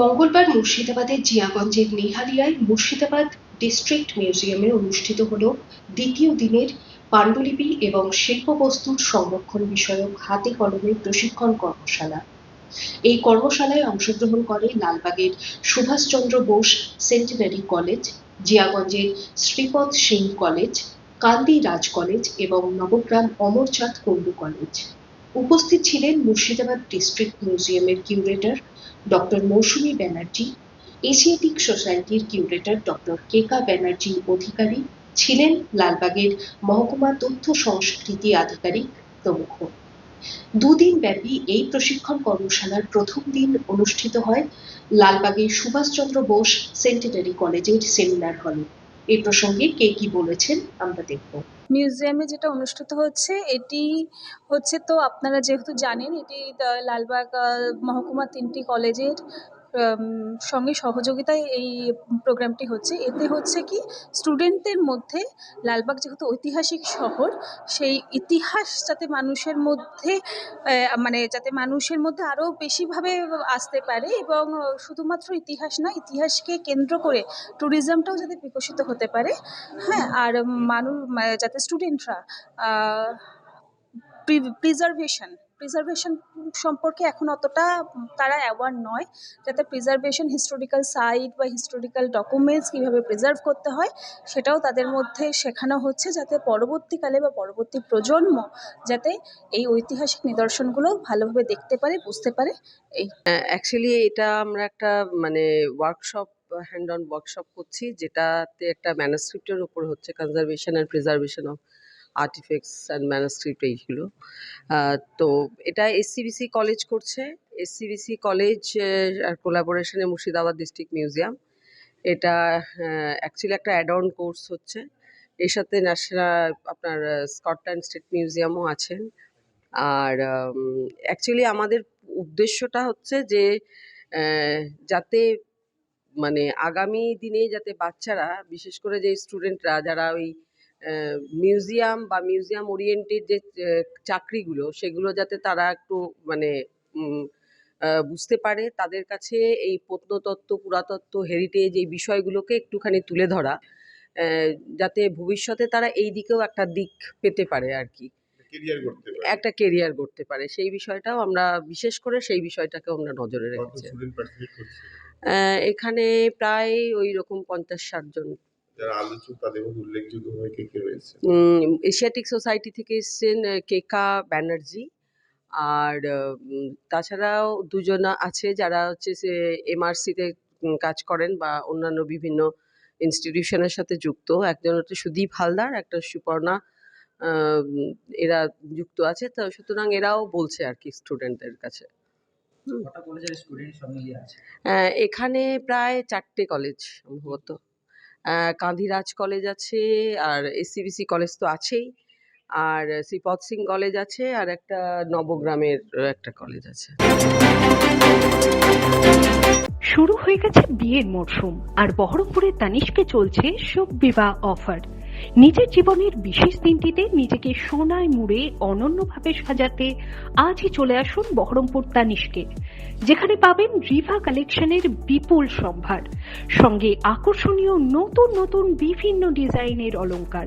মঙ্গলবার মুর্শিদাবাদের জিয়াগঞ্জের নেহালিয়ায় মুর্শিদাবাদ ডিস্ট্রিক্ট মিউজিয়ামে অনুষ্ঠিত হল দ্বিতীয় দিনের পাণ্ডুলিপি এবং শিল্প শিল্পবস্তুর সংরক্ষণ বিষয়ক হাতে কলমে প্রশিক্ষণ কর্মশালা। এই কর্মশালায় অংশগ্রহণ করে লালবাগের সুভাষচন্দ্র বোস সেন্টিনারি কলেজ, জিয়াগঞ্জের শ্রীপদ সিং কলেজ, কান্দি রাজ কলেজ এবং নবগ্রাম অমরচাঁদ কুণ্ডু কলেজ। উপস্থিত ছিলেন মুর্শিদাবাদ ডিস্ট্রিক্ট মিউজিয়ামের curator doctor Mousumi Banerjee, Asiatic সোসাইটির কিউরেটর ডক্টর কেকা ব্যানার্জি অধিকারী ছিলেন লালবাগের মহকুমা তথ্য সংস্কৃতি আধিকারিক প্রমুখ। দুদিন ব্যাপী এই প্রশিক্ষণ কর্মশালার প্রথম দিন অনুষ্ঠিত হয় লালবাগের সুভাষচন্দ্র বোস সেন্টিনারি কলেজের সেমিনার হলে। এই প্রসঙ্গে কে কি বলেছেন আমরা দেখব। মিউজিয়ামে যেটা অনুষ্ঠিত হচ্ছে, এটি হচ্ছে তো আপনারা যেহেতু জানেন, এটি লালবাগ মহকুমা তিনটি কলেজের সঙ্গে সহযোগিতায় এই প্রোগ্রামটি হচ্ছে। এতে হচ্ছে কি স্টুডেন্টদের মধ্যে, লালবাগ যেহেতু ঐতিহাসিক শহর, সেই ইতিহাস যাতে মানুষের মধ্যে মানে যাতে মানুষের মধ্যে আরও বেশিভাবে আসতে পারে এবং শুধুমাত্র ইতিহাস না ইতিহাসকে কেন্দ্র করে ট্যুরিজমটাও যাতে বিকশিত হতে পারে। হ্যাঁ আর মানুষ যাতে স্টুডেন্টরা প্রিজার্ভেশন প্রিজার্ভেশন সম্পর্কে এখন অতটা তারা অ্যাওয়ার নয়, যাতে প্রিজার্ভেশন হিস্টোরিক্যাল সাইট বা হিস্টোরিক্যাল ডকুমেন্টস কীভাবে প্রিজার্ভ করতে হয়, সেটাও তাদের মধ্যে শেখানো হচ্ছে যাতে পরবর্তীকালে বা পরবর্তী প্রজন্ম যাতে এই ঐতিহাসিক নিদর্শনগুলো ভালোভাবে দেখতে পারে, বুঝতে পারে, এই। অ্যাকচুয়ালি এটা আমরা একটা মানে ওয়ার্কশপ হ্যান্ড অন ওয়ার্কশপ করছি, যেটাতে একটা ম্যানাস্ক্রিপ্টের উপর হচ্ছে conservation and preservation of artefacts and manuscript এইগুলো। তো এটা এসসিবিসি কলেজ করছে। এসসিবিসি কলেজ আর কোলাবোরেশনে মুর্শিদাবাদ ডিস্ট্রিক্ট মিউজিয়াম এটা অ্যাকচুয়ালি একটা অ্যাড অন কোর্স হচ্ছে। এর সাথে ন্যাশনাল আপনার স্কটল্যান্ড স্টেট মিউজিয়ামও আছেন। আর অ্যাকচুয়ালি আমাদের উদ্দেশ্যটা হচ্ছে যে যাতে মানে আগামী দিনে যাতে বাচ্চারা, বিশেষ করে যে স্টুডেন্টরা যারা ওই মিউজিয়াম বা মিউজিয়াম ওরিয়েন্টেড যে চাকরিগুলো সেগুলো যাতে তারা একটু মানে বুঝতে পারে তাদের কাছে এই প্রত্নতত্ত্ব পুরাতত্ত্ব হেরিটেজ এই বিষয়গুলোকে একটুখানি তুলে ধরা যাতে ভবিষ্যতে তারা এই দিকেও একটা দিক পেতে পারে আর কি। একটা কেরিয়ার গড়তে পারে। সেই বিষয়টাও আমরা বিশেষ করে সেই বিষয়টাকে আমরা নজরে রেখেছি। এখানে প্রায় ওই রকম পঞ্চাশ ষাট জন যারা আলোচক তাদের মধ্যে উল্লেখযোগ্যভাবে কে কে রয়েছে? এশিয়াটিক সোসাইটি থেকে এসছেন কেকা ব্যানার্জি আর তাছাড়াও দুজন আছে যারা হচ্ছে সে এমআরসিতে কাজ করেন বা অন্যান্য বিভিন্ন ইনস্টিটিউশনের সাথে যুক্ত। একজন হচ্ছে সুদীপ হালদার একটা সুপর্ণা এরা যুক্ত আছে। তো সুতরাং এরাও বলছে আর কি স্টুডেন্টদের কাছে। এখানে প্রায় চারটে কলেজ সম্ভবত। কাঁধিরাজ কলেজ আছে, আর এসসিবিসি কলেজ তো আছেই। আর শ্রীপদ সিং কলেজ আছে, আর একটা নবগ্রামের একটা কলেজ আছে। শুরু হয়ে গেছে বিয়ের মরশুম, আর বহরমপুরের তানিশকে চলছে শোক বিবাহ অফার। নিজের জীবনের বিশেষ দিনটিতে নিজেকে সোনায় মুড়ে অনন্যভাবে সাজাতে আজই চলে আসুন বহরমপুর তানিশকে, যেখানে পাবেন রিভা কালেকশনের বিপুল সম্ভার, সঙ্গে আকর্ষণীয় নতুন নতুন বিভিন্ন ডিজাইনের অলংকার।